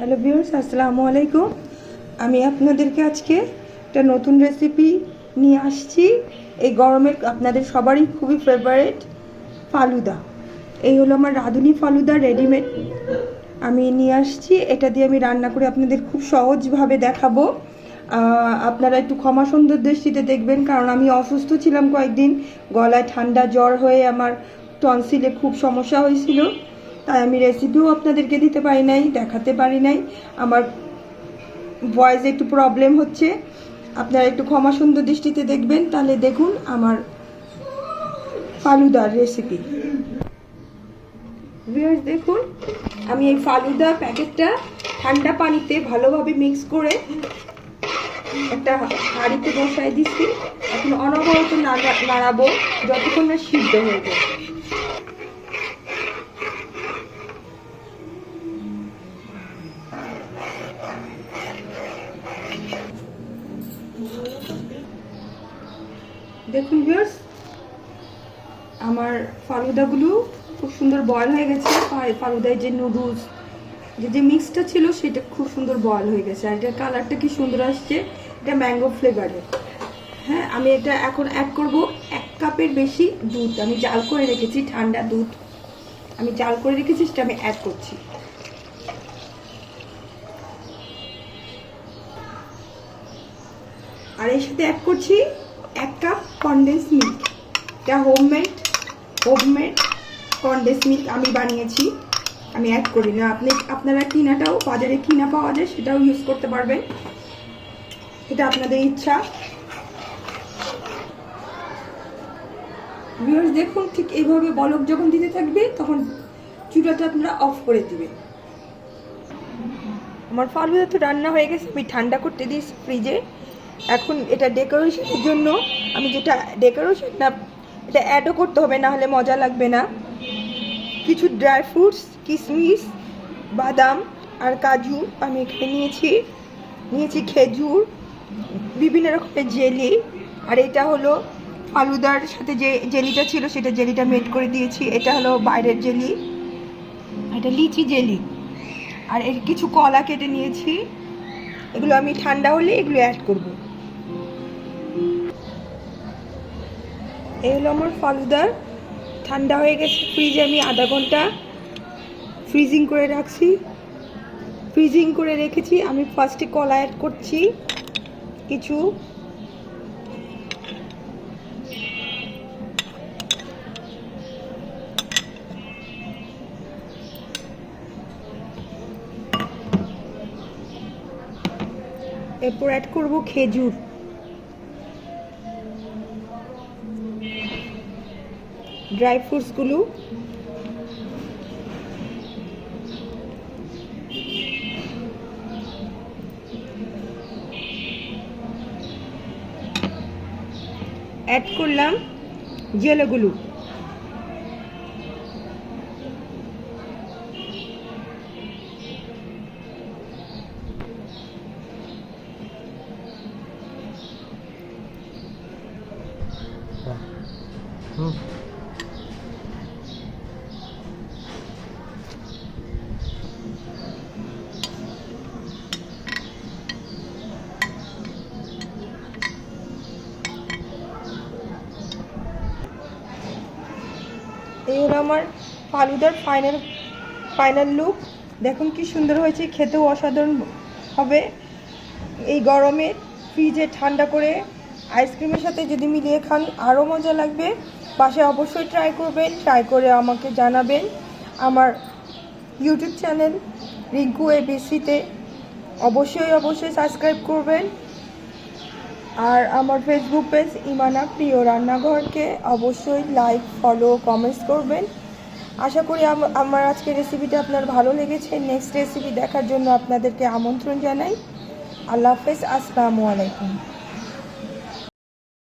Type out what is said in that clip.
Hello viewers, আসসালামু আলাইকুম। আমি আপনাদেরকে আজকে একটা নতুন রেসিপি নিয়ে আসছি। এই গরমের আপনাদের সবারই খুবই ফেভারিট ফালুদা। এই হলো আমার রাঁধুনি ফালুদা রেডিমেড আমি নিয়ে আসছি, এটা দিয়ে আমি রান্না করে আপনাদের খুব সহজভাবে দেখাবো। আপনারা একটু ক্ষমা সুন্দর দৃষ্টিতে দেখবেন, কারণ আমি অসুস্থ ছিলাম কয়েকদিন, গলায় ঠান্ডা জ্বর হয়ে আমার টনসিলে খুব সমস্যা হয়েছিল। তাই আমি রেসিপিও আপনাদেরকে দিতে পারি নাই, দেখাতে পারি নাই। আমার ভয়েসে একটু প্রবলেম হচ্ছে। আপনারা একটু ক্ষমা সুন্দর দৃষ্টিতে দেখবেন। তাহলে দেখুন আমার ফালুদার রেসিপি ভিউয়ার্স দেখুন, আমি এই ফালুদা প্যাকেটটা ঠান্ডা পানিতে ভালোভাবে মিক্স করে একটা হাঁড়িতে বসায় দিচ্ছি। এখন অনবরত নাড়া- নাড়াবো, যতক্ষণ না সিদ্ধ হয়ে যায়। দেখুন ভিউয়ার্স আমার ফালুদাগুলো খুব সুন্দর বয়ল হয়ে গেছে। ফালুদায় যে নুডলস যে যে মিক্সটা ছিল সেটা খুব সুন্দর বয়ল হয়ে গেছে। আর এটার কালারটা কি সুন্দর আসছে? এটা ম্যাঙ্গো ফ্লেভারের হ্যাঁ আমি এটা এখন অ্যাড করব এক কাপের বেশি দুধ। আমি জাল করে রেখেছি, ঠান্ডা দুধ। আমি জাল করে রেখেছি, সেটা আমি অ্যাড করছি। আর এর সাথে অ্যাড করছি এক কাপ কনডেন্স মিল্ক এটা হোমমেড হোমমেড কনডেন্স মিল্ক আমি বানিয়েছি। আমি অ্যাড করি না। আপনি, আপনারা কিনাটাও, বাজারে কিনা পাওয়া যায়, সেটাও ইউজ করতে পারবেন। এটা আপনাদের ইচ্ছা। ভিউয়ার্স দেখুন ঠিক এইভাবে বলক যখন দিতে থাকবে, তখন চুলাটা আপনারা অফ করে দিবেন। আমার ফালুদা তো রান্না হয়ে গেছে, আমি ঠান্ডা করতে দিয়েছি ফ্রিজে এখন এটা ডেকোরেশনের জন্য আমি যেটা ডেকোরেশন না, এটা অ্যাডও করতে হবে না হলে মজা লাগবে না। কিছু ড্রাই ফ্রুটস কিশমিশ বাদাম আর কাজু আমি এখানে নিয়েছি। নিয়েছি খেজুর, বিভিন্ন রকমের জেলি। আর এটা হলো ফালুদার সাথে যে জেলিটা ছিল, সেটা জেলিটা মেড করে দিয়েছি। এটা হলো বাইরের জেলি। এটা লিচি জেলি। আর এর কিছু কলা কেটে নিয়েছি। এগুলো আমি ঠান্ডা হলে এগুলো অ্যাড করব। এই হলো আমার ফালুদার। ঠান্ডা হয়ে গেছে ফ্রিজে আমি আধা ঘণ্টা। ফ্রিজিং করে রাখছি। ফ্রিজিং করে রেখেছি। আমি ফার্স্টে কলা অ্যাড করছি। কিছু। এরপর অ্যাড করব খেজুর। ড্রাই ফ্রুটসগুলো অ্যাড করলাম জেলোগুলো এই হলো আমার ফালুদার ফাইনাল ফাইনাল লুক দেখুন কি সুন্দর হয়েছে, খেতেও অসাধারণ হবে। এই গরমে ফ্রিজে ঠান্ডা করে আইসক্রিমের সাথে যদি মিলিয়ে খান, আরও মজা লাগবে। বাসায় অবশ্যই ট্রাই করবেন ট্রাই করে আমাকে জানাবেন। আমার ইউটিউব চ্যানেল রিঙ্কু এবিসিতে অবশ্যই অবশ্যই সাবস্ক্রাইব করবেন। আর আমার ফেসবুক পেজ ইমানা প্রিয় রান্নাঘরকে অবশ্যই লাইক ফলো কমেন্টস করবেন। আশা করি আম- আমার আজকের রেসিপিটা আপনার ভালো লেগেছে। নেক্সট রেসিপি দেখার জন্য আপনাদেরকে আমন্ত্রণ জানাই। আল্লাহ হাফেজ, আসসালামু আলাইকুম।